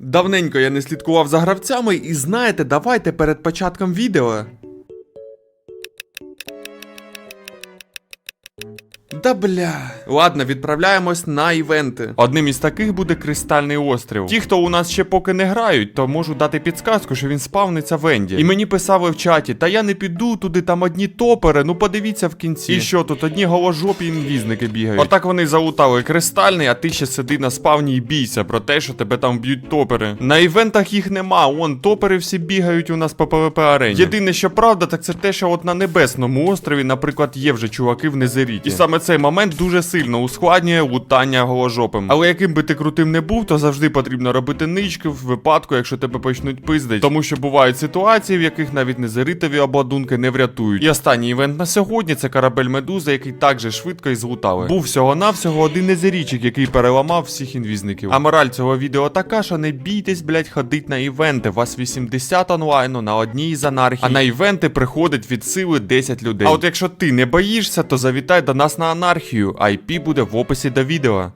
Давненько я не слідкував за гравцями, і знаєте, давайте перед початком відео. Да бля. Ладно, відправляємось на івенти. Одним із таких буде Кристальний острів. Ті, хто у нас ще поки не грають, то можу дати підсказку, що він спавниться в Енді. І мені писали в чаті, та я не піду туди, там одні топери, ну подивіться в кінці. І що тут одні голожопі інвізники бігають. Отак вони залутали кристальний, а ти ще сиди на спавні і бійся про те, що тебе там б'ють топери. На івентах їх нема, он топери всі бігають у нас по ПВП арені. Єдине, що правда, так це те, що от на небесному острові, наприклад, є вже чуваки в Незеріті. І саме цей момент дуже сильно ускладнює лутання голожопим. Але яким би ти крутим не був, то завжди потрібно робити нички в випадку, якщо тебе почнуть пиздить. Тому що бувають ситуації, в яких навіть незеритові обладунки не врятують. І останній івент на сьогодні це корабель Медуза, який так же швидко і злутали. Був всього-навсього один незерічик, який переламав всіх інвізників. А мораль цього відео така, що не бійтесь, блять, ходить на івенти. Вас 80 онлайну на одній із анархій. А на івенти приходить від сили 10 людей. А от якщо ти не боїшся, то завітай до нас на анархію. IP буде в описі до відео.